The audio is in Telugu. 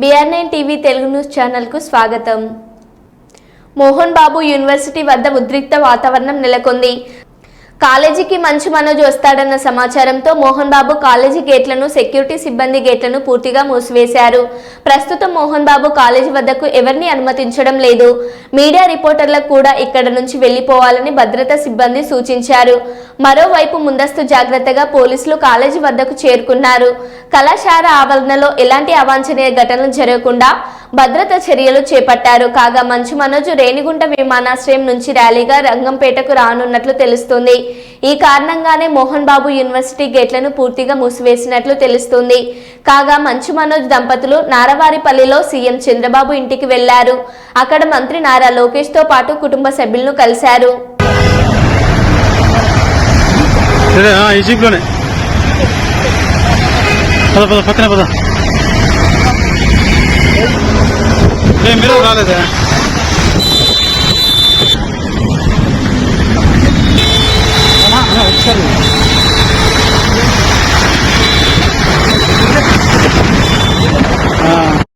బిఆర్ తెలుగు న్యూస్ స్వాగతం. మోహన్ బాబు యూనివర్సిటీ వద్ద ఉద్రిక్త వాతావరణం నెలకొంది. కాలేజీకి మంచు మనోజ్ వస్తాడన్న సమాచారంతో మోహన్ బాబు కాలేజీ గేట్లను సెక్యూరిటీ సిబ్బంది గేట్లను పూర్తిగా మూసివేశారు. ప్రస్తుతం మోహన్ బాబు కాలేజీ వద్దకు ఎవరిని అనుమతించడం లేదు. మీడియా రిపోర్టర్లకు కూడా ఇక్కడ నుంచి వెళ్ళిపోవాలని భద్రతా సిబ్బంది సూచించారు. మరోవైపు ముందస్తు జాగ్రత్తగా పోలీసులు కాలేజీ వద్దకు చేరుకున్నారు. కళాశాల ఆవరణలో ఎలాంటి అవాంఛనీయ ఘటనలు జరగకుండా భద్రతా చర్యలు చేపట్టారు. కాగా మంచు మనోజ్ రేణిగుంట విమానాశ్రయం నుంచి ర్యాలీగా రంగంపేటకు రానున్నట్లు తెలుస్తుంది. ఈ కారణంగానే మోహన్ బాబు యూనివర్సిటీ గేట్లను పూర్తిగా మూసివేసినట్లు తెలుస్తుంది. కాగా మంచు మనోజ్ దంపతులు నారవారిపల్లిలో సీఎం చంద్రబాబు ఇంటికి వెళ్ళారు. అక్కడ మంత్రి నారా లోకేష్తో పాటు కుటుంబ సభ్యులను కలిశారు. పద పద పక్కన పద. Devam edelim.